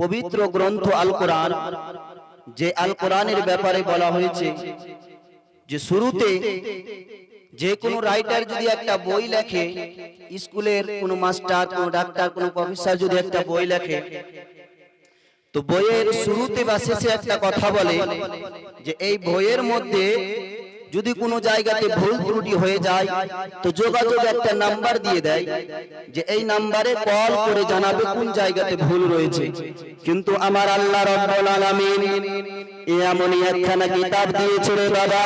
পবিত্র গ্রন্থ আল কোরআন যে আল কোরআনের ব্যাপারে বলা হয়েছে যে শুরুতে যে কোনো রাইটার যদি একটা বই লেখে স্কুলের কোনো মাস্টার কোনো ডাক্তার কোনো প্রফেসর যদি একটা বই লেখে তো বইয়ের শুরুতে বা শেষে একটা কথা বলে যে এই বইয়ের মধ্যে যদি কোনো জায়গাতে ভুল ত্রুটি হয়ে যায়, তো যোগাযোগ একটা নাম্বার দিয়ে দেয় যে এই নাম্বারে কল করে জানাবে কোন জায়গাতে ভুল রয়েছে। কিন্তু আমার আল্লাহ রব্বুল আলামিন এমনই একখানা কিতাব বাবা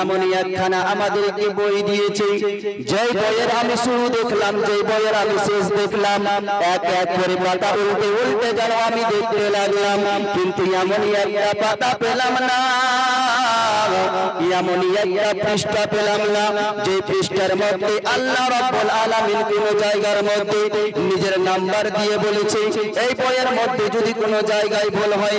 এমনই একখানা আমাদেরকে বই দিয়েছে। যে বইয়ের আমি শুরু দেখলাম যে বইয়ের আমি শেষ দেখলাম, এক এক করে পাতা উল্টে উল্টে যেন আমি দেখতে লাগলাম। কিন্তু এমনই একটা পাতা পেলাম না। এমনই একটা পৃষ্ঠা পেলাম না। যে পৃষ্ঠার মধ্যে আল্লাহ রাব্বুল আলামিন কোন জায়গার মধ্যে নিজের নাম্বার দিয়ে বলেছে, এই বইয়ের মধ্যে যদি কোনো জায়গায় ভুল হয়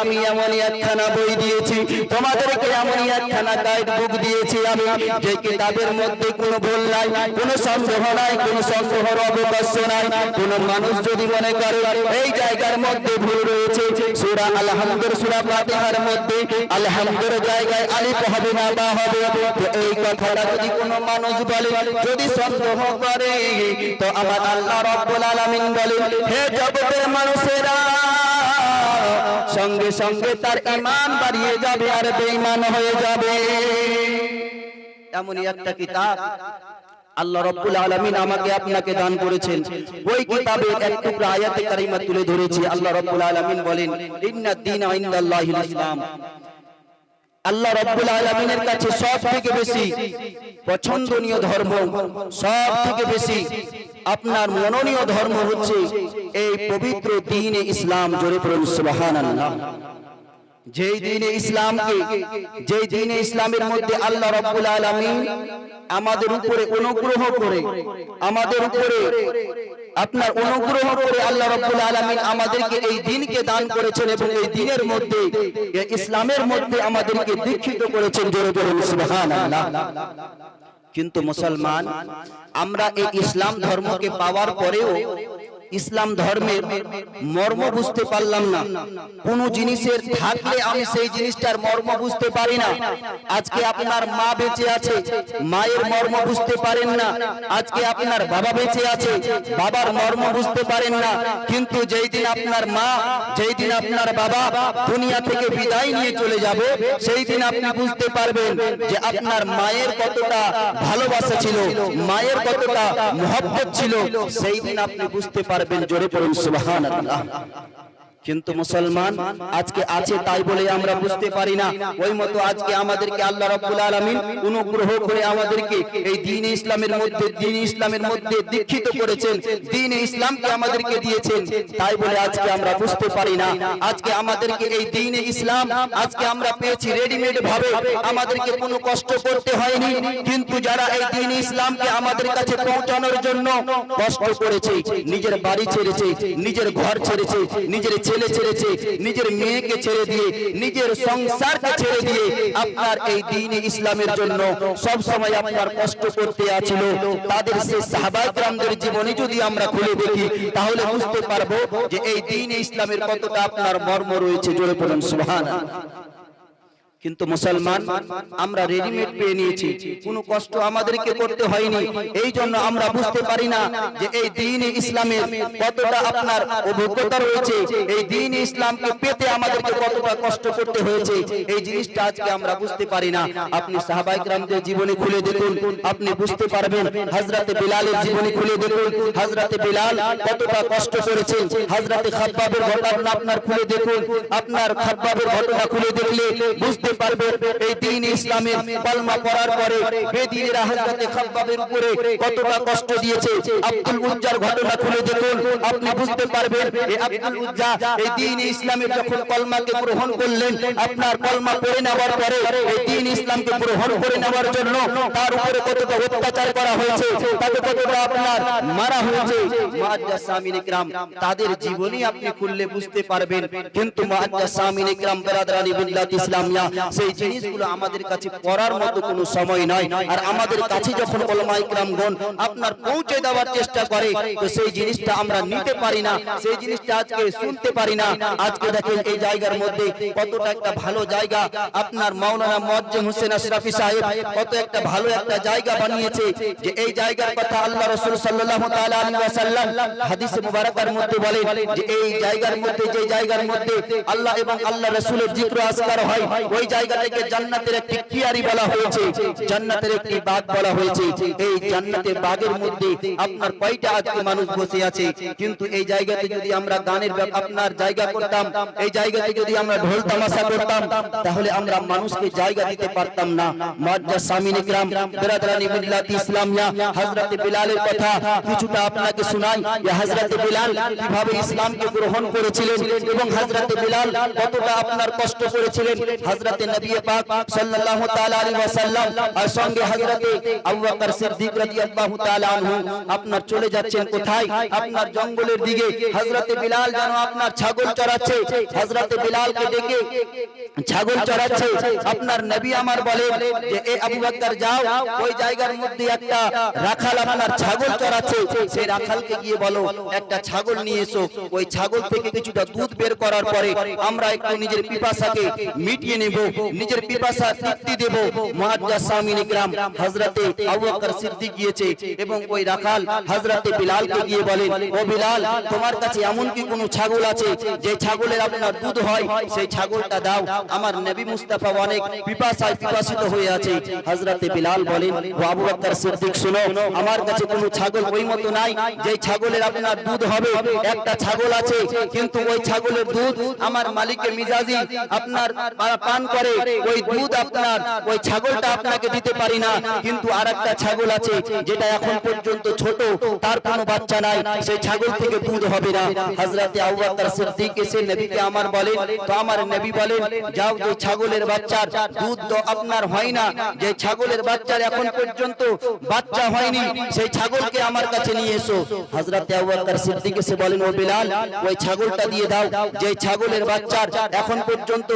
আমি এমনই একখানা বই দিয়েছি, তোমাদেরকে এমনই একখানা গাইড বুক দিয়েছি আমি, যে কিতাবের মধ্যে কোনো ভুল নাই, কোনো সন্দেহ নাই, কোনো সন্দেহর অবকাশ নাই। কোনো মানুষ যদি মনে করে, এই জায়গার মধ্যে ভুল রয়েছে, সূরা আলহামদুর, সূরা ফাতিহার মধ্যে আলহামদুর জায়গায় আলিফ হবে না বা হবে। তো এই কথাটা যদি কোনো মানুষ বলে, যদি সন্দেহ করে, তো আমার আল্লাহ রাব্বুল আলামিন বলেন, হে জগতের মানুষেরা সঙ্গে সঙ্গে তার ইমান বাড়িয়ে যাবে আর বেঈমান হয়ে যাবে। এমনই একটা কিতাব আল্লাহ রাব্বুল আলামিন আমাকে আপনাকে দান করেছেন। ওই কিতাবের এক টুকরা আয়াতে কারিমা তুলে ধরেছি। আল্লাহ রাব্বুল আলামিন বলেন ইন্নাদ দীনা ইনদাল্লাহিল ইসলাম। আল্লাহ রাব্বুল আলামিনের কাছে সব থেকে বেশি পছন্দনীয় ধর্ম সব থেকে বেশি আপনার মনোনীয় ধর্ম হচ্ছে এই পবিত্র দ্বীন ইসলাম জোরে পড়ুন সুবহানাল্লাহ। যেই দিনে ইসলামকে, যেই দিনে ইসলামের মধ্যে আল্লাহ রাব্বুল আলামিন আমাদের উপরে অনুগ্রহ করে, আমাদের উপরে আপনার অনুগ্রহ করে আল্লাহ রাব্বুল আলামিন আমাদেরকে এই দিনকে দান করেছেন এবং এই দিনের মধ্যে ইসলামের মধ্যে আমাদেরকে দীক্ষিত করেছেন জোরে বলুন, সুবহানাল্লাহ। কিন্তু মুসলমান আমরা এই ইসলাম ধর্মকে পাওয়ার পরেও ইসলাম ধর্মের মর্ম বুঝতে পারলাম না। কোন জিনিসের থাকলে আমি সেই জিনিসটার মর্ম বুঝতে পারি না। আজকে আপনার মা বেঁচে আছে, মায়ের মর্ম বুঝতে পারেন না। আজকে আপনার বাবা বেঁচে আছে, বাবার মর্ম বুঝতে পারেন না। কিন্তু যেই দিন আপনার মা, যেই দিন আপনার বাবা দুনিয়া থেকে বিদায় নিয়ে চলে যাবে, সেই দিন আপনি বুঝতে পারবেন যে আপনার মায়ের কতটা ভালোবাসা ছিল, মায়ের কতটা মহব্বত ছিল, সেই দিন আপনি বুঝতে পারবেন জোরে পড়ুন সুবহানাল্লাহ। কিন্তু মুসলমান আজকে আছে তাই বলে আমরা বুঝতে পারি না। ওই মতো আজকে আমাদেরকে আল্লাহ রাব্বুল আলামিন অনুগ্রহ করে আমাদেরকে এই দ্বীন ইসলামের মধ্যে দ্বীন ইসলামের মধ্যে দীক্ষিত করেছেন। দ্বীন ইসলামকে আমাদেরকে দিয়েছেন। তাই বলে আজকে আমরা বুঝতে পারি না। আজকে আমাদেরকে এই দ্বীন ইসলাম আজকে আমরা পেয়েছি রেডিমেড ভাবে। আমাদেরকে কোনো কষ্ট করতে হয়নি। কিন্তু যারা এই দ্বীন ইসলামকে আমাদের কাছে পৌঁছানোর জন্য কষ্ট করেছে। নিজের বাড়ি ছেড়েছে নিজের ঘর ছেড়েছে। নিজের ছেলে ছেড়েছে, নিজের মেয়েকে ছেড়ে দিয়ে, নিজের সংসারকে ছেড়ে দিয়ে আপনার এই দিন ইসলামের জন্য সব সময় আপনার কষ্ট করতে আছিল। তাদের সে সাহাবাহামদের জীবনে যদি আমরা খুলে দেখি, তাহলে বুঝতে পারব যে এই দিন ইসলামের কতটা আপনার মর্ম রয়েছে। জোরে পড়ুন সুবহানাল্লাহ। কিন্তু মুসলমান, আমরা রেডিমেড পেয়ে নিয়েছি। কোনো কষ্ট আমাদেরকে করতে হয়নি। এই জন্য আমরা বুঝতে পারি না যে এই দিন ইসলামের কতটা আপনার অভিজ্ঞতা রয়েছে। এই দিন ইসলামকে পেতে আমাদেরকে কতটা কষ্ট করতে হয়েছে। এই জিনিসটা আজকে আমরা বুঝতে পারি না। আপনি সাহাবাই গ্রামদের জীবনে খুলে দেখুন। আপনি বুঝতে পারবেন হজরতে বিলালের জীবনে খুলে দেখুন। হজরতে বিলাল কতটা কষ্ট করেছেন। হজরতে খাব্বাবের ঘটনা আপনার খুলে দেখুন। আপনার খাব্বাবের ঘটনা খুলে দেখলে বুঝতে পারবেন এই দিন কলমা পড়ার পরে উপরে কতটা কষ্ট দিয়েছে। আব্দুল উজ্জার ঘটনা খুলে দেখুন। আপনি বুঝতে পারবেন এই আব্দুল উজ্জা এই দিন যখন কলমাকে গ্রহণ করলেন, আপনার কলমা পড়ে নেওয়ার পরে এই দিন ইসলামকে গ্রহণ করে নেওয়ার জন্য তার উপরে কতটা অত্যাচার করা হয়েছে, তাকে কতটা আপনার মারা হয়েছে তাদের জীবনী আপনি খুললে বুঝতে পারবেন। কিন্তু মুআজ্জাজ সামিন ইকরাম বেরাদারানি বিল্লাত ইসলামিয়া সেই জিনিসগুলো আমাদের কাছে পড়ার মতো কোনো সময় নয়। আর আমাদের কাছে যখন ওলামা আপনার পৌঁছে দেওয়ার চেষ্টা করে, তো সেই জিনিসটা আমরা নিতে পারি না, সেই জিনিসটা আজকে শুনতে পারি না। আজকে দেখেন এই জায়গার মধ্যে কতটা একটা ভালো জায়গা। আপনার মাওলানা মুয়াজ্জিম হোসেন আশরাফি সাহেব কত একটা ভালো একটা জায়গা বানিয়েছে যে এই জায়গার কথা আল্লাহ রাসূল সাল্লাল্লাহু তাআলা হাদিসে মুবারাকার মধ্যে বলেন যে এই জায়গার মধ্যে, যে জায়গার মধ্যে আল্লাহ এবং আল্লাহ রাসূলের জিক্র আজকার হয়, ওই জায়গাটাকে জান্নাতের একটি কিয়ারি বলা হয়েছে, জান্নাতের একটি বলা হয়েছে। এই জান্নাতের মধ্যে আপনার কয়টা আজকে মানুষ বসে আছে? কিন্তু এই জায়গাতে যদি আমরা গানের আপনার জায়গা করতাম, এই জায়গাতে যদি আমরা ঢোল তামাশা করতাম, তাহলে আমরা মানুষকে জায়গা দিতে পারতাম না। ইসলামিয়া, হযরত বিলালের কথা কিছুটা আপনাকে শোনাই। যে হযরত বিলাল কীভাবে ইসলামকে গ্রহণ করেছিলেন এবং হযরত বিলাল কতটা আপনার কষ্ট করেছিলেন? হযরত নবী পাক সাল্লাল্লাহু তাআলা আলাইহি ওয়াসাল্লাম আর সঙ্গে হযরত আবু বকর সিদ্দিক রাদিয়াল্লাহু তাআলা আনহু আপনার চলে যাচ্ছেন কোথায়? আপনার জঙ্গলের দিকে। হযরত বিলাল যেন আপনার ছাগল চড়াচ্ছে। হযরত বিলালকে ছাগল চড়াচ্ছে। আপনার নবী আমার বলে যে, এ আবু বকর, যাও। ওই জায়গার মধ্যে একটা রাখাল আপনার ছাগল চড়াচ্ছে। সেই রাখালকে গিয়ে বলো, একটা ছাগল নিয়ে এসো। ওই ছাগল থেকে কিছুটা দুধ বের করার পরে আমরা একটু নিজের পিপাসাকে মিটিয়ে নেব। নিজের পিপাসা তৃপ্তি দেব। গিয়েছে এবং ওই রাখাল বিলালকে গিয়ে বলেন ও বিলাল, তোমার কাছে এমন কি কোনো ছাগল আছে যে ছাগলের আপনার দুধ হয়? সেই ছাগলটা দাও। আমার নবী মুস্তাফা অনেক পিপাসায় পিপাসিত হয়ে আছে। বিলাল বলেন, ও সিদ্দিক, শুনো, আমার কাছে কোনো ছাগল ওই মতো নাই যে ছাগলের আপনার দুধ হবে। একটা ছাগল আছে, কিন্তু ওই ছাগলের দুধ আমার মালিকে মিজাজি আপনার পান করে ওই দুধ আপনার ওই ছাগলটা আপনাকে দিতে পারি না কিন্তু আরেকটা ছাগল আছে যেটা এখন পর্যন্ত ছোট তার কোনো বাচ্চা নাই সেই ছাগল থেকে দুধ হবে না। হযরতে আবু বকর সিদ্দিক এসে নবীকে আমার বলেন তো আমার নবী বলেন যাও যে ছাগলের বাচ্চার দুধ তো আপনার হয় না যে ছাগলের বাচ্চার এখন পর্যন্ত বাচ্চা হয়নি সেই ছাগলকে আমার কাছে নিয়ে এসো। হযরতে আবু বকর সিদ্দিক এসে বলেন ও বিলাল ওই ছাগলটা দিয়ে দাও যে ছাগলের বাচ্চার এখন পর্যন্ত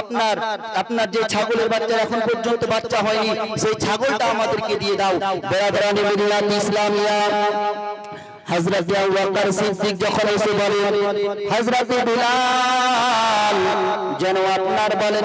আপনার আপনার যে ছাগলের বাচ্চা এখন পর্যন্ত বাচ্চা হয়নি, সেই ছাগলটা আমাদেরকে দিয়ে দাও। বেরাদারানি মিল্লাত ইসলামিয়া। যেন আপনার বলেন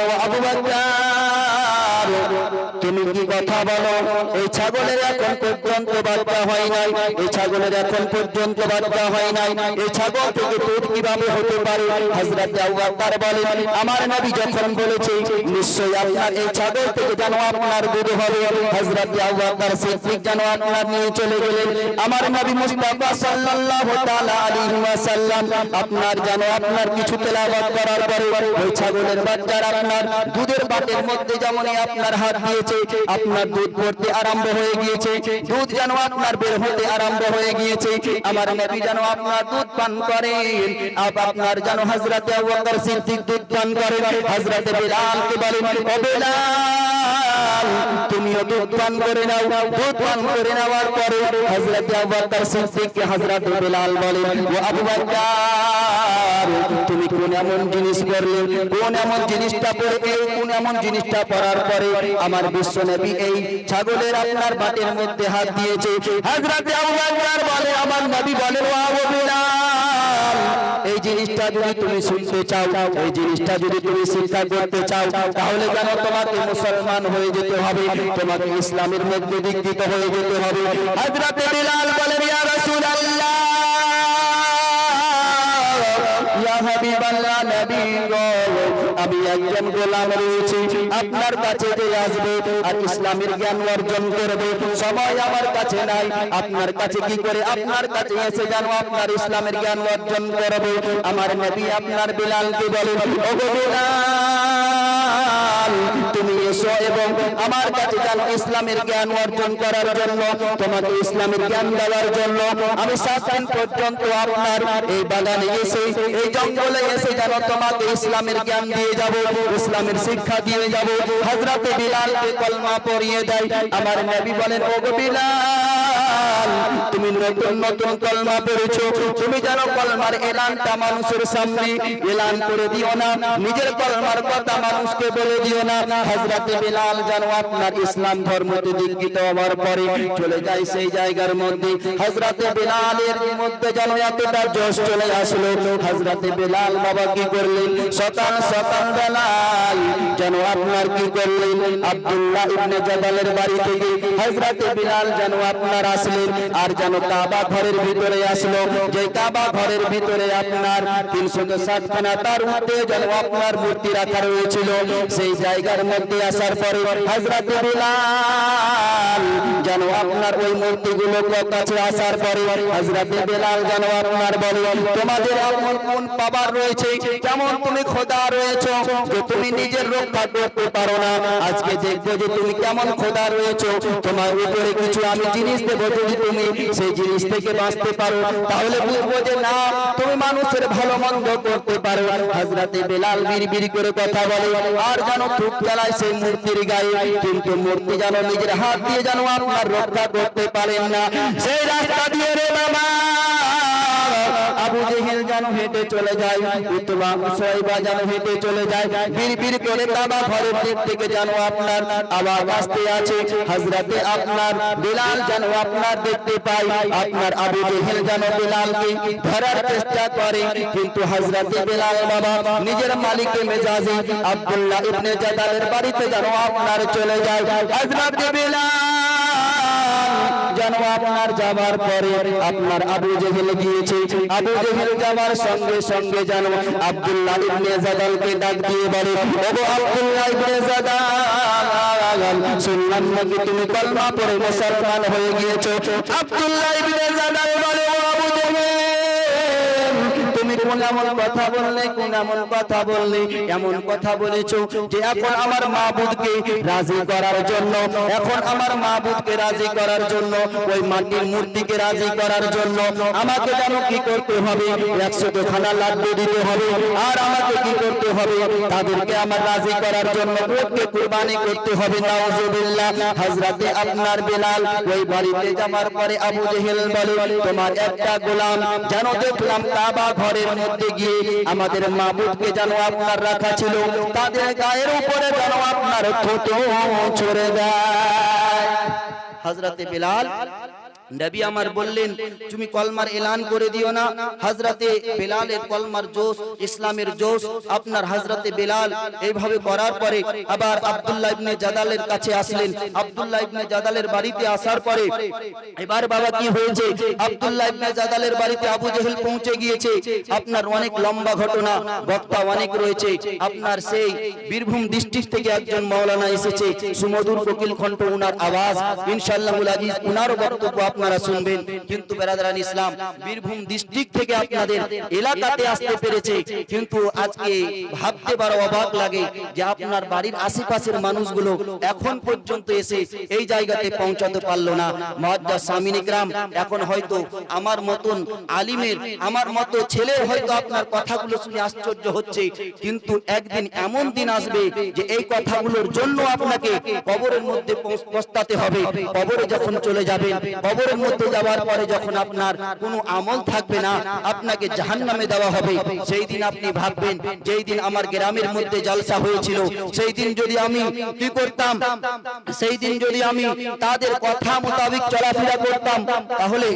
তুমি কি কথা বলো? এই ছাগলের এখন পর্যন্ত বাচ্চা হয় নাই। এই ছাগলের এখন পর্যন্ত বাচ্চা হয় নাই। এই ছাগল থেকে দুধ কীভাবে হতে পারে? হযরত আবু বকর বলেন, আমার নবী যখন বলেছে, নিশ্চয়ই আপনার এই ছাগল থেকে যেন আপনার দুধ হবে। হযরত আবু বকর সিদ্দিক যেন আপনার নিয়ে চলে গেলেন। আমার নবী মুস্তাফা সাল্লাল্লাহু তাআলা আলাইহি ওয়াসাল্লাম আপনার যেন আপনার কিছু তেলাওয়াত করার পরে, ওই ছাগলের বাচ্চার আপনার দুধের বাটের মধ্যে যেমনই আপনার হাত দিয়েছে আপনার দুধ পড়তে আরম্ভ হয়ে গিয়েছে, দুধ যেন আপনার বের হতে আরম্ভ হয়ে গিয়েছে। আমার নবী যেন আপনার দুধ পান করেন, আপ আপনার যেন হযরতে আবু বকর সিদ্দিক দুধ পান করেন। হযরতে বিলালকে বলেন, ও বিলাল, তুমিও দুধ পান করে নাও। দুধ পান করে নেওয়ার পরে হযরতে আবু বকর সিদ্দিককে হযরতে বিলাল বলেন, ও আবু বকর তুমি কোন এমন জিনিস করলে কোন এমন জিনিসটা পড়ে এই কোন এমন জিনিসটা পড়ার পরে আমার বিশ্ব নবী এই ছাগলের আপনার বাটের মধ্যে হাত দিয়েছে। হযরতে আবু বকর বলে, আমার নবী বলে ও আবু বিলাল, এই জিনিসটা যদি তুমি শুনতে চাও, এই জিনিসটা যদি তুমি শিক্ষা করতে চাও, তাহলে কেন তোমাকে মুসলমান হয়ে যেতে হবে, তোমাকে ইসলামের মধ্যে দীক্ষিত হয়ে যেতে হবে। হযরতে বিলাল বলেন, ইয়া রাসূলুল্লাহ, ইয়া হাবিবাল্লাহ, নবী গো আমি একজন গোলাম রয়েছি। আপনার কাছে যে আসবে আর ইসলামের জ্ঞান অর্জন করবে। সময় আমার কাছে নাই। আপনার কাছে কি করে? আপনার কাছে এসে যেন আপনার ইসলামের জ্ঞান অর্জন করবে। আমার নবী আপনার বিলালকে বলে ও গো বিলাল আমার কাছে জানো ইসলামের জ্ঞান অর্জন করার জন্য, তোমাকে ইসলামের জ্ঞান দেওয়ার জন্য আমি সাত পর্যন্ত আপনার এই বাগানে এসে এই জঙ্গলে এসে যেন তোমাকে ইসলামের জ্ঞান দিয়ে যাব, ইসলামের শিক্ষা দিয়ে যাব। হযরতে বিলালকে কলমা পড়িয়ে দেয়। আমার নবী বলেন, ওগো বিলাল তুমি নতুন নতুন কলমা পড়েছো, তুমি যেন কলমার এলানটা মানুষের সামনে এলান করে দিও না, নিজের কলমার কথা মানুষকে বলে দিও না। হযরতে বিলাল যেন আপনার ইসলাম ধর্মতে দীক্ষিত হওয়ার পরে চলে যায় সেই জায়গার মধ্যে। হযরতে বিলালের মধ্যে যেন এতটা জোশ চলে আসলো। হযরতে বিলাল বাবা কি করলেন? সকাল সকাল বেলায় যেন আপনার কি করলেন? আব্দুল্লাহ ইবনে জাবালের বাড়ি থেকে হযরতে বিলাল যেন আপনার আসলেন। আর যেন কাবা ঘরের ভিতরে আসলো। যে কাবা ঘরের ভিতরে আপনার তিনশো ষাট খানা তার মধ্যে যেন আপনার মূর্তি রাখা রয়েছিল, সেই জায়গার মধ্যে আসার পরে হযরতে বিলাল যেন আপনার ওই মূর্তিগুলো কাছে আসার পরে হযরতে বিলাল যেন আপনার বলে, তোমাদের এমন কোন পাবার রয়েছে যেমন তুমি খোদা রয়েছো, যে তুমি নিজের রক্ষা করতে পারো না? আজকে দেখব যে তুমি কেমন খোদা রয়েছো। তোমার উপরে কিছু আমি জিনিস দেবো যদি তুমি সেই জিনিস থেকে বাঁচতে পারো। তাহলে বুঝব যে না তুমি মানুষের ভালো মন্দ করতে পারো। হাজরাতে বেলাল বিড়বিড় করে কথা বলে আর যেন ধূপ জ্বালায় সেই মূর্তির গায়ে কিন্তু মূর্তি যেন নিজের হাত দিয়ে যেন আপনার রক্ষা করতে পারেন না। সেই রাস্তা দিয়ে রে বাবা। আবু জেহেল যেন হেঁটে চলে যায় উতবা যেন হেঁটে চলে যায়, বিড়বিড় করে কাবা ঘরের দিক থেকে যেন আপনার আওয়াজ আসতে আছে, হযরতে আপনার বিলাল যেন আপনার দেখতে পাই আপনার আবু জেহেল যেন বিলালকে ধরার চেষ্টা করে, কিন্তু হযরতে বিলাল বাবা নিজের মালিকের মেজাজে আব্দুল্লাহ ইবনে জাদালের বাড়িতে যেন আপনার চলে যায়, হযরতে বিলাল যেন আপনার যাবার পরে আপনার আবু জেহেল গিয়েছে। আবু জেহেল যাবার সঙ্গে সঙ্গে যেন আব্দুল্লাহ ইবনে জাদালকে ডাক দিয়ে বলে, ওগো আব্দুল্লাহ ইবনে জাদাল, শুনলাম নাকি তুমি কলমা পড়ে মুসলমান হয়ে গিয়েছো? আব্দুল্লাহ ইবনে জাদাল বলে কোন এমন কথা বললে, কোন এমন কথা বললে, এমন কথা বলেছ যে এখন আমার মাবুদকে রাজি করার জন্য, এখন আমার মাবুদকে রাজি করার জন্য, ওই মাটির মূর্তিকে রাজি করার জন্য আমাকে যেন কি করতে হবে? একশো খানা লাড্ডু দিতে হবে। আর আমাকে কি করতে হবে? তাদেরকে আমার রাজি করার জন্য ওকে করতে হবে। নাউজুবিল্লাহ আপনার বিলাল, ওই বাড়িতে যাবার পরে আবু জেহেল বলে, তোমার একটা গোলাম, যেন দেখলাম কাবা ঘরের মধ্যে গিয়ে আমাদের মাবুদকে যেন আপনার রাখা ছিল, তাদের গায়ের উপরে যেন আপনার থুতু ছড়ে দেয় হযরতে বিলাল নবী আমার বললেন, তুমি কলমার এলান করে দিও না। হযরতে বেলালের কলমার জোশ, ইসলামের জোশ, আপনার হযরতে বেলাল এইভাবে করার পরে আবার আব্দুল্লাহ ইবনে জাদালের কাছে আসলেন। আব্দুল্লাহ ইবনে জাদালের বাড়িতে আসার পরে এবার বাবা কি হয়েছে? আব্দুল্লাহ ইবনে জাদালের বাড়িতে আবু জেহেল পৌঁছে গিয়েছে। আপনার অনেক লম্বা ঘটনা, বক্তা অনেক রয়েছে। আপনার সেই বীরভূম ডিস্ট্রিক্ট থেকে একজন মাওলানা এসেছে। সুমধুর কোকিল কণ্ঠ উনার আওয়াজ। ইনশাআল্লাহুল আজিজ উনারও বক্তব্য আপনারা শুনবেন। কিন্তু বেরাদারান ইসলাম, বীরভূম ডিস্ট্রিক্ট থেকে আপনাদের এলাকাতে আসতে পেরেছে। কিন্তু আজকে ভাবতে বড় অবাক লাগে যে আপনার বাড়ির আশেপাশের মানুষগুলো এখন পর্যন্ত এসে এই জায়গাতে পৌঁছাতে পারল না। মহাজ্জা সামিনিকরাম এখন হয়তো আমার মতন আলিমের, আমার মতো ছেলের হয়তো আপনার কথাগুলো শুনে আশ্চর্য হচ্ছে। কিন্তু একদিন এমন দিন আসবে যে এই কথাগুলোর জন্য আপনাকে কবরের মধ্যে পৌঁছাতে হবে। কবরে যখন চলে যাবেন কবরের মধ্যে যাওয়ার পরে যখন আপনার কোনো আমল থাকবে না, আপনাকে জাহান্নামে দেওয়া হবে। সেই দিন আপনি ভাববেন, যেই দিন আমার গ্রামের মধ্যে জলসা হয়েছিল, সেই দিন যদি আমি কি করতাম? সেই দিন যদি আমি তাদের কথা মোতাবেক চলাফেরা করতাম, তাহলে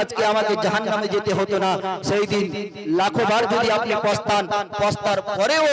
আজকে আমাকে জাহান্নামে যেতে হতো না। সেই দিন লাখো বার যদি আপনি পস্তান, পস্তার পরেও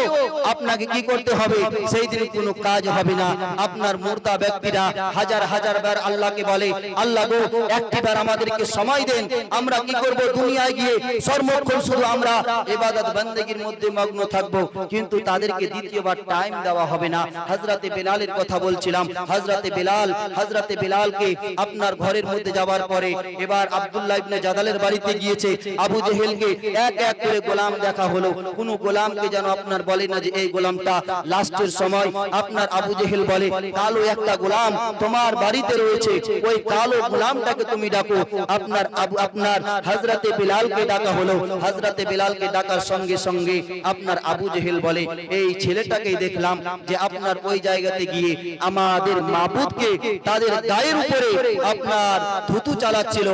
আপনাকে কি করতে হবে? সেই দিন কোনো কাজ হবে না। আপনার মুর্দা ব্যক্তিরা হাজার হাজার বার আল্লাহকে বলে, আল্লাহ গো এক একটিবার আমাদেরকে সময় দেন। আমরা কি করব? দুনিয়ায় গিয়ে সর্বক্ষণ শুধু আমরা ইবাদত বান্দেগীর মধ্যে মগ্ন থাকব। কিন্তু তাদেরকে দ্বিতীয়বার টাইম দেওয়া হবে না। হযরতে বেলালের কথা বলছিলাম। হযরতে বেলাল, হযরতে বেলালকে আপনার ঘরের মধ্যে যাওয়ার পরে এবার আব্দুল্লাহ ইবনে জাদালের বাড়িতে গিয়েছে। আবু জেহেলকে এক এক করে গোলাম দেখা হলো। কোন গোলামকে যেন আপনার বলে না যে, এই গোলামটা লাস্টের সময়। আপনার আবু জেহেল বলে, কালো একটা গোলাম তোমার বাড়িতে রয়েছে। ওই কালো গোলামটাকে তুমি ডাকো, আপনার আবু, আপনার হযরতে বেলালকে ডাকা হলো। হযরতে বেলালকে ডাকার সঙ্গে সঙ্গে আপনার আবু জেহেল বলে, এই ছেলেটাকে দেখলাম যে আপনার ওই জায়গাতে গিয়ে আমাদের মাবুদকে তাদের গায়ের উপরে আপনার থুতু চালাচ্ছিল।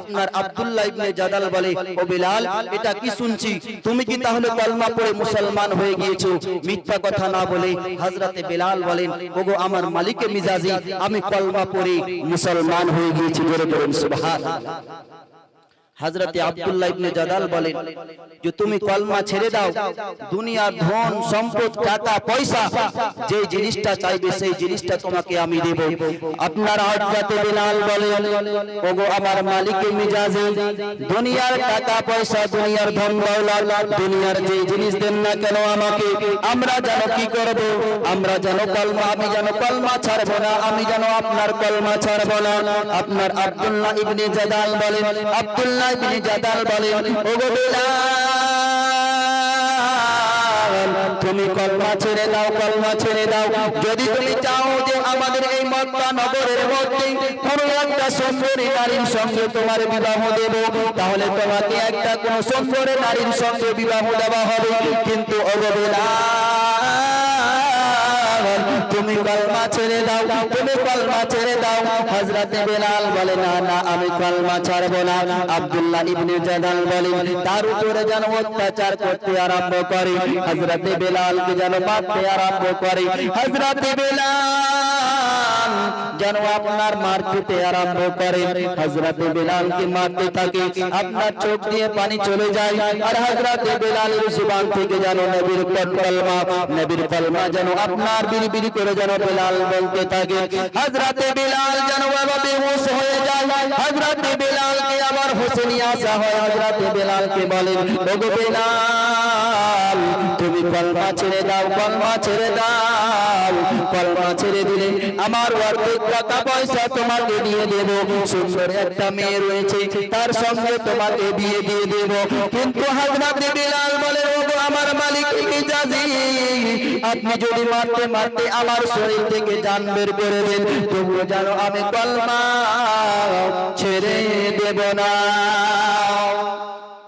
আপনার আব্দুল্লাহ ইবনে জাদাল বলে, ও বেলাল, এটা কি শুনছি? তুমি কি তাহলে কলমা পড়ে মুসলমান হয়ে গিয়েছো? মিথ্যা কথা না বলে হযরতে বেলাল বলেন, ওগো আমার মালিকে মিজাজি, আমি কলমা পড়ে মুসলমান হয়ে গিয়েছি। জোরে বলুন সুবহানাল্লাহ। হযরতে আব্দুল্লাহ ইবনে জাদাল বলেন যে তুমি কলমা ছেড়ে দাও দুনিয়ার ধন সম্পদ টাকা পয়সা যে জিনিসটা চাইবে সেই জিনিসটা তোমাকে আমি দেব। আপনার হযরতে বিলাল বলেন ওগো আমার মালিকে মিজাজে দুনিয়ার টাকা পয়সা দুনিয়ার ধন দৌলত দুনিয়ার যে জিনিস দেন না কেন আমাকে আমরা যেন কি করব? আমরা যেন কলমা আমি যেন কলমা ছাড়বো না আমি যেন আপনার কলমা ছাড়বো না। আপনার আব্দুল্লাহ ইবনে জাদাল বলেন আব্দুল্লাহ ইবনে জাদাল বলেন, ওগো বিলাল, তুমি কলমা ছেড়ে দাও, কলমা ছেড়ে দাও। যদি তুমি চাও যে আমাদের এই মক্কা নগরের মধ্যে কোনো একটা সুন্দরী নারীর সঙ্গে তোমার বিবাহ দেব, তাহলে তোমাকে একটা কোন সুন্দরী নারীর সঙ্গে বিবাহ দেওয়া হবে। কিন্তু অববেলা তুমি কলমা ছেড়ে দাও, তুমি কলমা ছেড়ে দাও। হযরত বেলাল বলে, না না, আমি কলমা ছাড়ব না। আব্দুল্লাহ ইবনে জাদাল বলে তার উপরে যেন অত্যাচার করতে আরম্ভ করে। হযরত বেলালকে যেন মারতে আরম্ভ করে। হযরত বেলাল যেন আপনার মারতে আরম্ভ করে হযরতে বেলালকে মারতে থাকে। আপনার চোখ দিয়ে পানি চলে যায় আর হযরতে বেলালের জুবান থেকে যেন নবীর কলমা নবীর কলমা যেন আপনার বিড়বিড়ি করে যেন বেলাল বলতে থাকে। হযরতে বেলাল যেন বেহুশ হয়ে যায়। হযরতে বেলালকে আবার হোসে নিয়ে আসা হয়। হযরতে বেলালকে বলেন, ওগো বেলাল, তুমি কলমা ছেড়ে দাও, কলমা ছেড়ে দাও, কলমা ছেড়ে দিলে আমার অর্ধেক টাকা পয়সা তোমাকে দিয়ে দেব। সুন্দর একটা মেয়ে রয়েছে, তার সঙ্গে তোমাকে বিয়ে দিয়ে দেব। কিন্তু হযরতে বেলাল বলে, ওগো আমার মালিক ইজাজি আপনি যদি মারতে মারতে আমার শরীর থেকে জান বের করে দেন, তবুও যেন আমি কলমা ছেড়ে দেব না।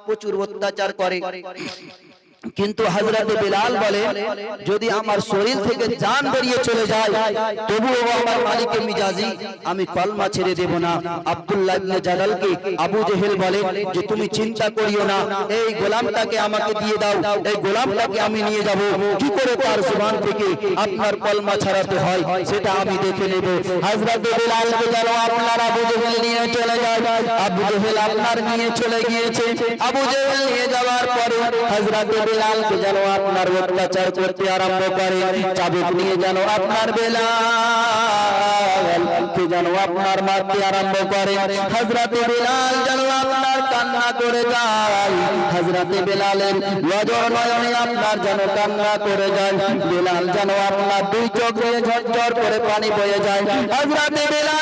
প্রচুর অত্যাচার করে। কিন্তু হযরতে বিলাল বলে যদি আমার শরীর থেকে জান বেরিয়ে চলে যায়, তবুও আমার মালিকে মিজাজি, আমি কলমা ছেড়ে দেব না। আব্দুল্লাহ ইবনে জালালকে আবু জেহেল বলে যে, তুমি চিন্তা করিও না, এই গোলামটাকে আমাকে দিয়ে দাও, এই গোলামটাকে আমি নিয়ে যাব। কি করে তার জবান থেকে আপনার কলমা ছাড়াতে হয়, সেটা আমি দেখে নেব। হযরতে বিলালকে যেন আপনার আবু জেহেল নিয়ে চলে যায় আবু জেহেল আপনার নিয়ে চলে গিয়েছে। আবু জেহেল নিয়ে যাওয়ার পরে হযরতে বেলালকে যেন আপনার অত্যাচার করতে আরম্ভ করে। চাবুক নিয়ে যেন আপনার বেলালকে যেন আপনার মারতে আরম্ভ করে। হযরতে বেলাল যেন আপনার কান্না করে যায়। হযরতে বেলালের নজর নয়নে আপনার যেন কান্না করে যায়। বেলাল যেন আপনার দুই চোখ দিয়ে ঝরঝর করে পানি বয়ে যায়। হযরতে বেলালকে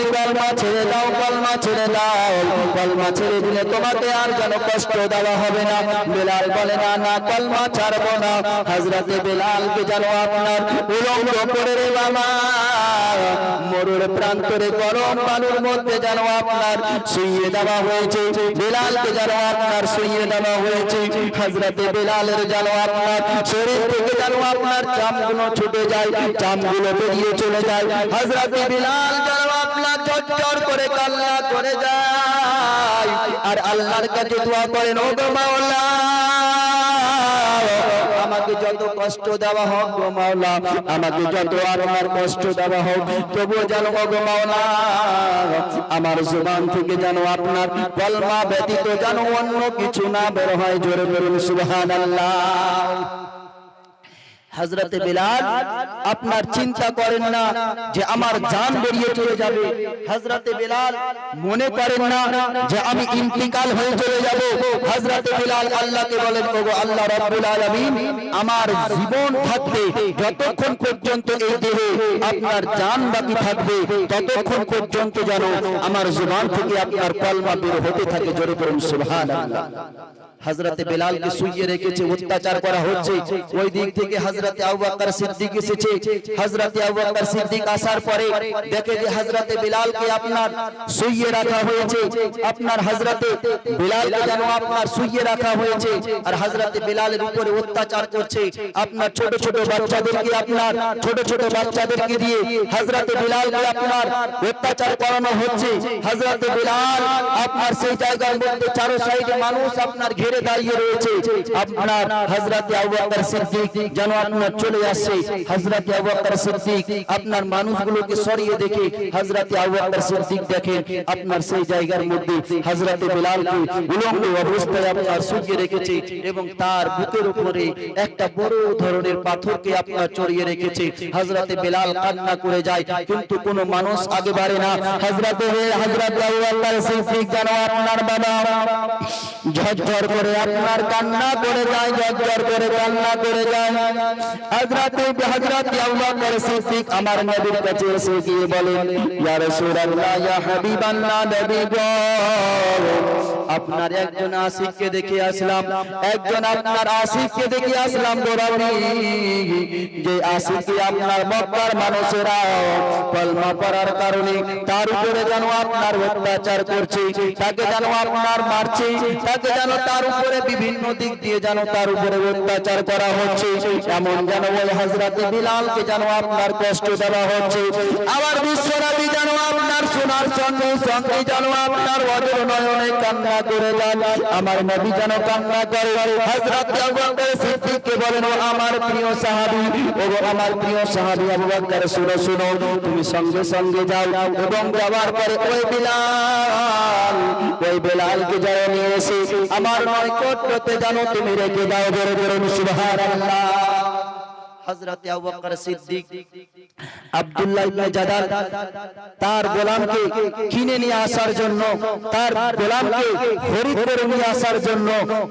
তুমি কলমা ছেড়ে দাও, কলমা ছেড়ে দাও কলমা ছেড়ে দিলে তোমাকে আর যেন কষ্ট দেওয়া হবে না। বেলাল বলে, না না, কলমা ছাড়বো না। হজরতে বেলালকে যেন আপনার উলঙ্গ করে রে বাবা, মরুর প্রান্তরে গরম বালুর মধ্যে যেন আপনার শুইয়ে দেওয়া হয়েছে। বেলালকে যেন আপনার শুইয়ে দেওয়া হয়েছে। হজরতে বেলালের যেন আপনার শরীর থেকে যেন আপনার চামগুলো ছুটে যায়, চামগুলো বেরিয়ে চলে যায়। হজরতে বেলাল যেন আপনার আর আল্লাহর কাছে দোয়া করেন, ও মাওলা, আমাকে যত কষ্ট দেওয়া হোক গো মাওলা, আমাকে যত আর কষ্ট দেওয়া হোক, তবুও যেন গো মাওলা, আমার জবান থেকে যেন আপনার কলমা ব্যতীত যেন অন্য কিছু না বের হয়। জোরে বলুন, সুবহানাল্লাহ। হজরতে বিলাল আপনার চিন্তা করেন না যে আমার জান বেরিয়ে চলে যাবে। হজরতে বিলাল মনে করেন না যে আমি ইন্তিকাল হয়ে চলে যাব। হজরতে বিলাল আল্লাহকে বলেন, ওগো আল্লাহ রাব্বুল আলামিন, আমার জীবন থাকবে যতক্ষণ পর্যন্ত এই দেহে আপনার জান বাকি থাকবে, ততক্ষণ পর্যন্ত যেন আমার জুবান থেকে আপনার কলমা বের হতে থাকে জোরে করুন সুবহানাল্লাহ। হজরতে বেলালকে শুইয়ে রেখেছে অত্যাচার করা হচ্ছে। ওই দিক থেকে হজরতে আবু বকর সিদ্দিক এসেছে। হজরতে আবু বকর সিদ্দিক আসার পরে দেখে যে হজরতে বেলালকে আপনার শুইয়ে রাখা হয়েছে। আপনার হজরতে বেলালকে যেন আপনার শুইয়ে রাখা হয়েছে। আর হজরতে বেলালের উপরে অত্যাচার করছে। আপনার ছোট ছোট বাচ্চাদেরকে আপনার ছোট ছোট বাচ্চাদেরকে দিয়ে হজরতে বেলালকে আপনার অত্যাচার করানো হচ্ছে। হজরতে বেলাল আপনার সেই জায়গার মধ্যে চারো সাইডে মানুষ আপনার ঘিরে দাঁড়িয়ে রয়েছে। আপনার হযরতে আবু বকর সিদ্দিক যেন আপনার চলে আসছে। হযরতে আবু বকর সিদ্দিক, আপনার মানুষগুলোকে সরিয়ে দেখে হযরতে আবু বকর সিদ্দিক দেখেন, আপনার সেই জায়গার মধ্যে হযরতে বিলালকে উলঙ্গ অবস্থায় আপনার শুকিয়ে রেখেছে এবং তার বুকের উপরে একটা বড় ধরনের পাথরকে আপনার চড়িয়ে রেখেছে। হযরতে বিলাল কান্না করে যায়, কিন্তু কোনো মানুষ আগে বাড়ে না। হযরতে হযরতে আবু বকর সিদ্দিক যেন আপনার বাবা ঝরঝর করে আপনার কান্না করে যায়, ঝরঝর করে কান্না করে যায়। হযরতে হযরতে আবু বকর সিদ্দিক আমার নবীর কাছে এসে গিয়ে বলেন, ইয়া রাসূলুল্লাহ, ইয়া হাবিবাল্লাহ নবী গো। আপনার একজন আশিককে দেখে আসলাম, একজন আপনার আশিককে দেখে আসলাম গোরামি যে আশিককে আপনার মক্কার মানুষেরা, কলমা পড়ার কারণে তার উপরে যেন আপনার অত্যাচার করছে, তাকে যেন আপনার মারছে তাকে যেন তার উপরে বিভিন্ন দিক দিয়ে যেন তার উপরে অত্যাচার করা হচ্ছে। এমন যেন ওই হজরতে বিলালকে যেন আপনার কষ্ট দেওয়া হচ্ছে। আবার বিশ্বনবী যেন আপনার সোনার সঙ্গে সঙ্গে যেন আপনার অজর নয়নে কান্না করে যান। আমার নবী যেন কান্না করে। বলেন, ও আমার প্রিয় সাহাবী আমার প্রিয় সাহাবী আবু শুনো শুনো, তুমি সঙ্গে সঙ্গে যাও এবং যাওয়ার পরে ওই বিলাল, ওই বিলালকে যারা নিয়ে এসে আমার নয় করতে জানো তুমি রেখে দাও বড় বড় সুবহানাল্লাহ। হযরত আবু বকর সিদ্দিক, আব্দুল্লাহ ইবনে জাদাল, তার গোলামকে কিনে নিয়ে আসার জন্য, তার গোলামকে খরিদ করে নিয়ে আসার জন্য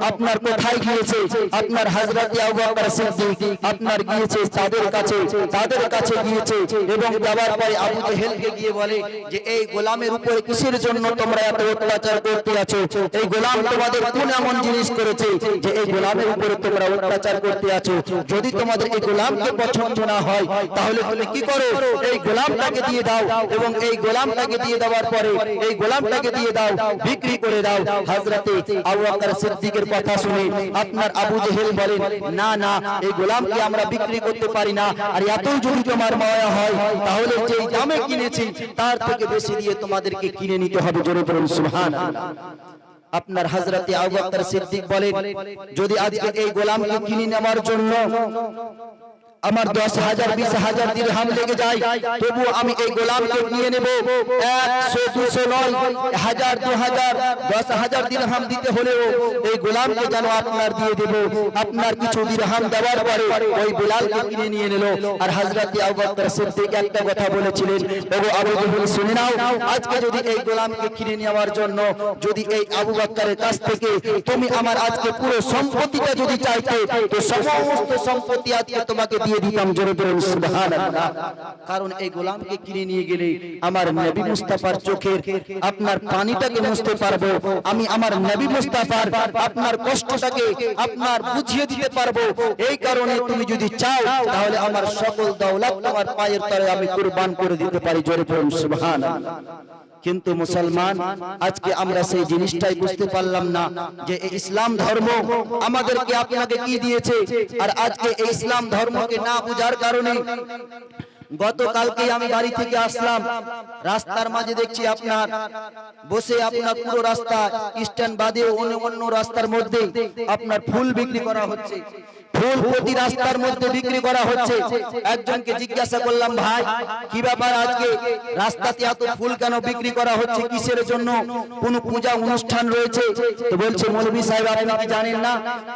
আপনার কোথায় গিয়েছে? আপনার হযরত আবু বকর সিদ্দিক আপনার গিয়েছে তাদের কাছে তাদের কাছে গিয়েছে এবং যাবার পরে আবু জেহেলকে গিয়ে বলে যে, এই গোলামের উপরে কিসের জন্য তোমরা এত অত্যাচার করতে আছো? এই গোলাম তোমাদের কোন এমন জিনিস করেছে যে, এই গোলামের উপরে তোমরা অত্যাচার করতে আছো? যদি তোমাদের এই গোলামকে পছন্দ না হয়, তাহলে তুমি কি করো? এই গোলামটাকে দিয়ে দাও এবং এই গোলামটাকে দিয়ে দেওয়ার পরে এই গোলামটাকে দিয়ে দাও, বিক্রি করে দাও। হযরতে আবু বকর সিদ্দিকের কথা শুনে আপনার আবু জেহেল বলেন, না না, এই গোলামকে আমরা বিক্রি করতে পারি না। আর এতই যদি তোমার মায়া হয়, তাহলে যেই দামে কিনেছি, তার থেকে বেশি দিয়ে তোমাদেরকে কিনে নিতে হবে। জোরে বলুন আপনার হযরতে আবু বকর সিদ্দিক বলেন, যদি আজকে এই গোলামকে কিনে নেওয়ার জন্য আমার দশ হাজার বিশ হাজার দিরহাম লেগে যায়। তবু আমি এই গোলামকে নিয়ে নেব। একশো দুশো নয় হাজার দু হাজার দশ হাজার দিরহাম দিতে হলেও এই গোলামকে যেন আপনার দিয়ে দেব। আপনার কিছু দিরহাম দেওয়ার পরে ওই বিলালকে কিনে নিয়ে নিল। আর হযরত আবু বকর সিদ্দিক একটা কথা বলেছিলেন ওগো আবু জেহেল শুনে নাও আজকে যদি এই গোলামকে কিনে নেওয়ার জন্য যদি এই আবু বকরের কাছ থেকে তুমি আমার আজকে পুরো সম্পত্তিটা যদি চাইতে তো সমস্ত সম্পত্তি আজকে তোমাকে দিয়ে দিতাম জোরে জোরে সুবহানাল্লাহ। কারণ এই গোলামকে কিনে নিয়ে গেলে আমার নবী মুস্তাফার চোখের আপনার পানিটাকে মুছতে পারব, আমি আমার নবী মুস্তাফার আপনার কষ্টটাকে আপনার বুঝিয়ে দিতে পারব। এই কারণে তুমি যদি চাও, তাহলে আমার সকল দৌলত তোমার পায়ের তলে আমি কুরবান করে দিতে পারি, জোরে জোরে সুবহানাল্লাহ। কিন্তু মুসলমান, আজকে আমরা সেই জিনিসটাই বুঝতে পারলাম না যে ইসলাম ধর্ম আমাদেরকে আপনাকে কি দিয়েছে আর আজকে এই ইসলাম ধর্মকে না বুঝার কারণে গতকালকে আমি বাড়ি থেকে আসলাম, রাস্তার মাঝে দেখছি আপনার, বসে আপনার পুরো রাস্তা স্ট্যান্ড বাদে অন্য অন্য রাস্তার মধ্যে আপনার ফুল বিক্রি করা হচ্ছে। ফুল প্রতি রাস্তার মধ্যে বিক্রি করা হচ্ছে। একজনকে জিজ্ঞাসা করলাম ভাই কি ব্যাপার আজকে রাস্তাতে এত ফুল কেন বিক্রি করা হচ্ছে? কিসের জন্য কোন পূজা অনুষ্ঠান রয়েছে? তো বলছে মৌলভী সাহেব আপনি কি জানেন না?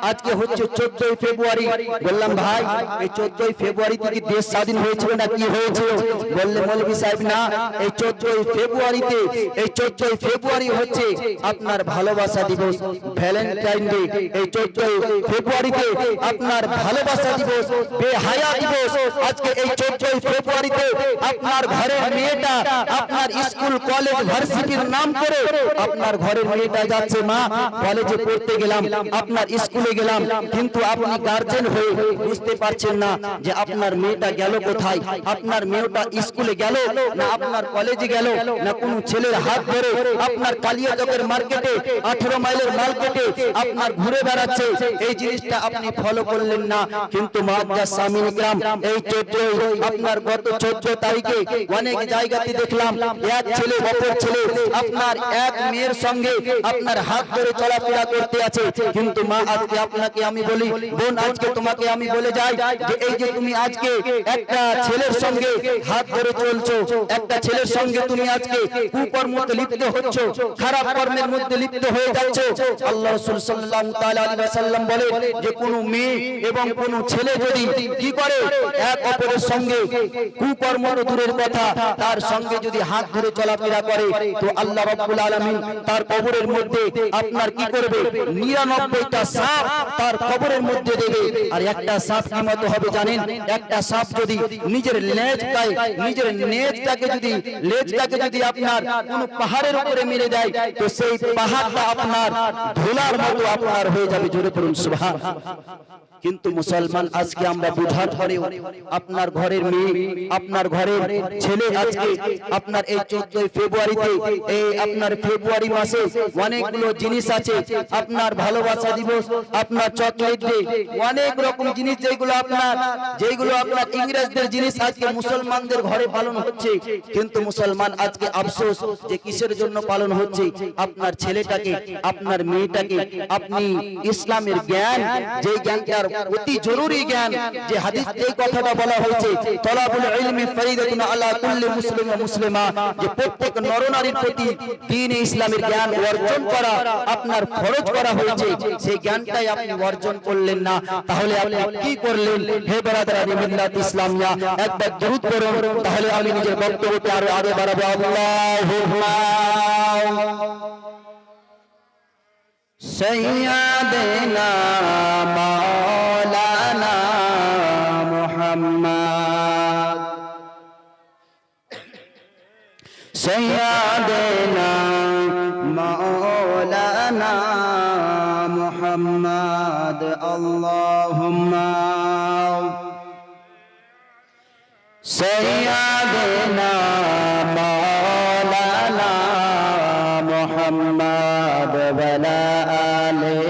আজকে হচ্ছে চোদ্দই ফেব্রুয়ারি। বললাম ভাই এই চোদ্দই ফেব্রুয়ারি থেকে দেশ স্বাধীন হয়েছিল না কি হয়েছিল? বললে মৌলভী সাহেব না এই চোদ্দই ফেব্রুয়ারিতে এই চোদ্দই ফেব্রুয়ারি হচ্ছে আপনার ভালোবাসা দিবস ভ্যালেন্টাইন ডে। এই চোদ্দই ফেব্রুয়ারিতে আপনার ভালোবাসা দিবস, বেহায়া দিবস। আজকে এই চোদ্দই ফেব্রুয়ারিতে আপনার ঘরের মেয়েটা, আপনার স্কুল, কলেজ, ভার্সিটির নাম করে আপনার ঘরের মেয়েটা যাচ্ছে, মা, কলেজে পড়তে গেলাম, আপনার স্কুলে গেলাম, কিন্তু আপনি গার্জেন হয়ে বুঝতে পারছেন না যে আপনার মেয়েটা গেল কোথায়? আপনার মেয়েটা স্কুলে গেল না আপনার কলেজে গেল না কোনো ছেলের হাত ধরে আপনার কালিয়াচকের মার্কেটে, আঠেরো মাইলের মার্কেটে আপনার ঘুরে বেড়াচ্ছে। এই জিনিসটা আপনি ফলো করলেন না। কিন্তু এই চোদ্দ আপনার গত চোদ্দ তারিখে অনেক জায়গাতে দেখলাম, এক ছেলে, অপর ছেলে, আপনার এক মেয়ের সঙ্গে আপনার হাত ধরে চলাফেরা করতে আছে। কিন্তু মা, আজকে আপনাকে আমি বলি, বোন, আজকে তোমাকে আমি বলে যাই যে, এই যে তুমি আজকে একটা ছেলের সঙ্গে হাত ধরে চলছো, একটা ছেলের সঙ্গে তুমি আজকে কুকর্মতে লিপ্ত হচ্ছ, খারাপ কর্মের মধ্যে লিপ্ত হয়ে যাচ্ছ। আল্লাহ রাসূল সাল্লাল্লাহু তাআলা আলাইহি বলে যে, কোনো মেয়ে এবং কোনো ছেলে যদি কি করে, এক অপরের সঙ্গে কুকর্ম দূরের কথা, তার সঙ্গে যদি হাত ধরে চলাফেরা করে, তো আল্লাহ রাব্বুল আলামিন তার কবরের মধ্যে আপনার কি করবে? 99টা সাপ তার কবরের মধ্যে দেবে। আর একটা সাপ কি মতো হবে জানেন? একটা সাপ যদি নিজের লেজটায়, নিজের নেজটাকে যদি, লেজটাকে যদি আপনার কোন পাহাড়ের উপরে মেরে দেয়, তো সেই পাহাড়টা আপনার ধুলার মতো আপনার হয়ে যাবে। জোরে পড়ুন সুবহান কিন্তু মুসলমান আজকে আমরা বুঝার পরেও আপনার ঘরের মেয়ে, আপনার ঘরের ছেলে আজকে আপনার এই চোদ্দই ফেব্রুয়ারিতে, এই আপনার ফেব্রুয়ারি মাসে অনেকগুলো জিনিস আছে, আপনার ভালোবাসা দিবস, আপনার চকলেট ডে, অনেক রকম জিনিস যেগুলো আপনার যেগুলো আপনার ইংরেজদের জিনিস আজকে মুসলমানদের ঘরে পালন হচ্ছে। কিন্তু মুসলমান আজকে আফসোস যে কিসের জন্য পালন হচ্ছে? আপনার ছেলেটাকে, আপনার মেয়েটাকে, আপনি ইসলামের জ্ঞান, যে জ্ঞানটার অতি জরুরি জ্ঞান যে হাদিস যে কথাটা বলা হয়েছে তলাবুল ইলমি ফরিদাতুন আলা কুল্লি মুসলিম ওয়া মুসলিমা যে প্রত্যেক নরনারীর প্রতি দ্বীন ইসলামের জ্ঞান অর্জন করা আপনার ফরজ করা হয়েছে সেই জ্ঞানটাই আপনি অর্জন করলেন না। তাহলে আপনি কি করলেন? হে বেরাদারি মিল্লাত ইসলামিয়া একবার দরুদ পড়ুন তাহলে আমি নিজের বক্তব্যটি আরও আগে বাড়াবো। আল্লাহু আকবার সৈয়াদেনা اللهم سيدنا مولانا محمد ولا آله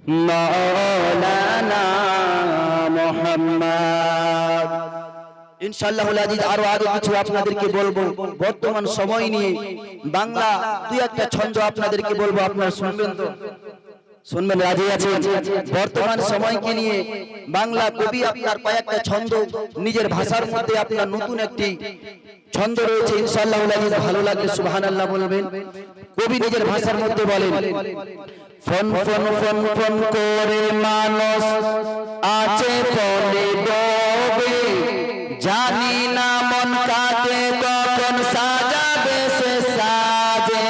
مولانا محمد ইনশাআল্লাহ আজিজ আরো আগে কিছু আপনাদেরকে বলবো বর্তমান সময় নিয়ে বাংলা দুই একটা ছন্দ আপনাদেরকে বলবো আপনারা শুনবেন তো শুনবেন রাজি আছে বর্তমান সময়কে নিয়ে বাংলা কবি আপনার কয়েকটা ছন্দ নিজের ভাষার মধ্যে আপনার নতুন একটি ছন্দ রয়েছে ইনশাআল্লাহ ভালো লাগলে সুবহানাল্লাহ বলবেন। কবি নিজের ভাষার মধ্যে বলেন ফোন ফোন ফোন ফোন করে মানুষ আছে ফোনে ডোবে জানি না মন কাকে কখন সাজাবে সে সাজে।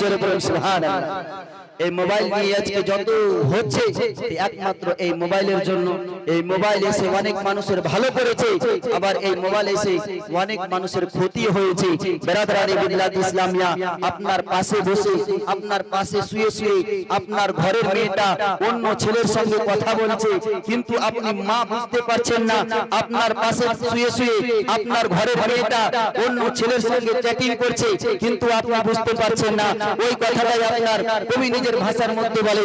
জোরে বলুন সুবহানাল্লাহ। এই মোবাইল নিয়ে আজকে যত হচ্ছে একমাত্র এই মোবাইলের জন্য এই মোবাইল এসে অনেক মানুষের ভালো করেছে আবার এই মোবাইল এসে অনেক মানুষের ক্ষতি হয়েছে। বেরাদারি বিল্লাত ইসলামিয়া আপনার পাশে বসে আপনার পাশে শুয়ে শুয়ে আপনার ঘরের মেয়েটা অন্য ছেলের সঙ্গে কথা বলছে কিন্তু আপনি মা বুঝতে পারছেন না আপনার পাশে শুয়ে শুয়ে আপনার ঘরের মেয়েটা অন্য ছেলের সঙ্গে চ্যাটিং করছে কিন্তু আপনি বুঝতে পারছেন না ওই কথাটাই আপনার কবি নিজের ভাষার মধ্যে বলে।